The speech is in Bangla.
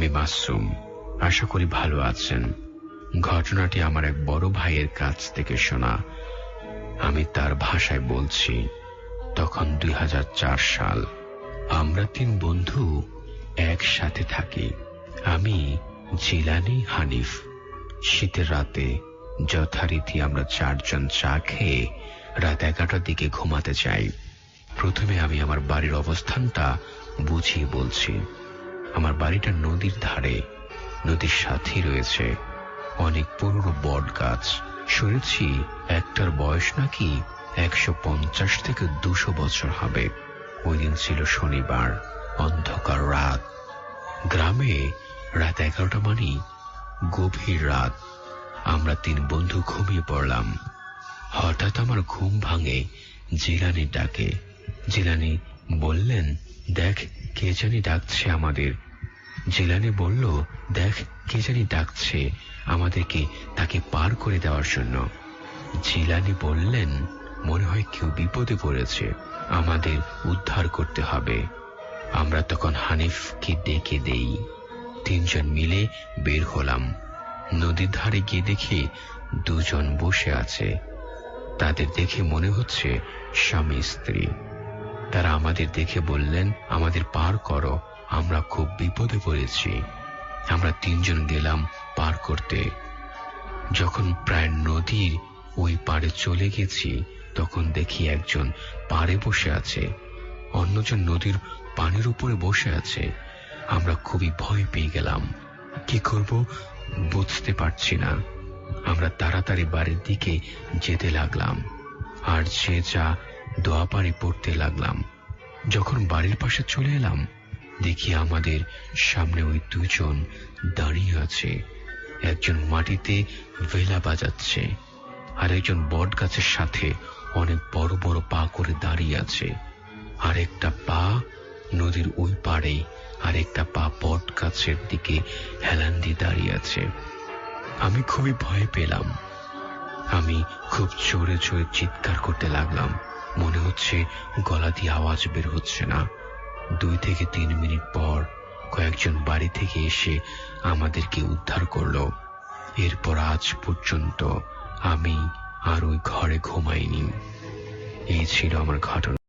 আমি মাসুম। আশা করি ভালো আছেন। ঘটনাটি আমার এক বড় ভাইয়ের কাছ থেকে শোনা। আমি তার ভাষায় বলছি, তখন দুই সাল আমরা তিন বন্ধু একসাথে থাকি। আমি জিলানি হানিফ। শীতের রাতে যথারীতি আমরা চারজন চা খেয়ে রাত এগারোটার দিকে ঘুমাতে চাই প্রথমে আমি আমার বাড়ির অবস্থানটা বুঝিয়ে বলছি। আমার বাড়িটা নদীর ধারে। নদীর সাথেই রয়েছে অনেক পুরনো বট গাছ। শুনেছি একটার বয়স নাকি একশো পঞ্চাশ থেকে দুশো বছর হবে। ওই দিন ছিল শনিবার, অন্ধকার রাত। গ্রামে রাত এগারোটা মানে গভীর রাত। আমরা তিন বন্ধু ঘুমিয়ে পড়লাম। হঠাৎ আমার ঘুম ভাঙে জিলানি ডাকে। জিলানি বললেন, দেখ কে জানি ডাকছে আমাদের। জিলানি বলল, দেখ, কে জানি ডাকছে আমাদেরকে তাকে পার করে দেওয়ার জন্য। জিলানি বললেন, মনে হয় কেউ বিপদে পড়েছে, আমাদের উদ্ধার করতে হবে। আমরা তখন হানিফকে ডেকে দেই। তিনজন মিলে বের হলাম। নদীর ধারে গিয়ে দেখি দুজন বসে আছে। তাদের দেখে মনে হচ্ছে স্বামী স্ত্রী। তারা আমাদের দেখে বললেন, আমাদের পার করো, আমরা খুব বিপদে পড়েছি। আমরা তিনজন গেলাম পার করতে। যখন প্রায় নদীর ওই পারে চলে গেছি, তখন দেখি একজন পাড়ে বসে আছে। অন্যজন নদীর পানির উপরে বসে আছে। আমরা খুবই ভয় পেয়ে গেলাম। কি করব বুঝতে পারছি না। আমরা তাড়াতাড়ি বাড়ির দিকে যেতে লাগলাম। আর যে যা দোয়া পাড়ি পড়তে লাগলাম। যখন বাড়ির পাশে চলে এলাম, দেখি আমাদের সামনে ওই দুজন দাঁড়িয়ে আছে। একজন মাটিতে ভেলা বাজাচ্ছে আর একজন বট গাছের সাথে অনেক বড় বড় পা করে দাঁড়িয়ে আছে। আর একটা পা নদীর ওই পাড়ে আর একটা পা বট গাছের দিকে হেলান দিয়ে দাঁড়িয়ে আছে। আমি খুবই ভয় পেলাম। আমি খুব জোরে জোরে চিৎকার করতে লাগলাম। মনে হচ্ছে গলা দিয়ে আওয়াজ বের হচ্ছে না। দুই থেকে তিন মিনিট পর কয়েকজন বাড়ি থেকে এসে আমাদেরকে উদ্ধার করল। এরপর আজ পর্যন্ত আমি আর ওই ঘরে ঘুমাইনি। এই ছিল আমার ঘটনা।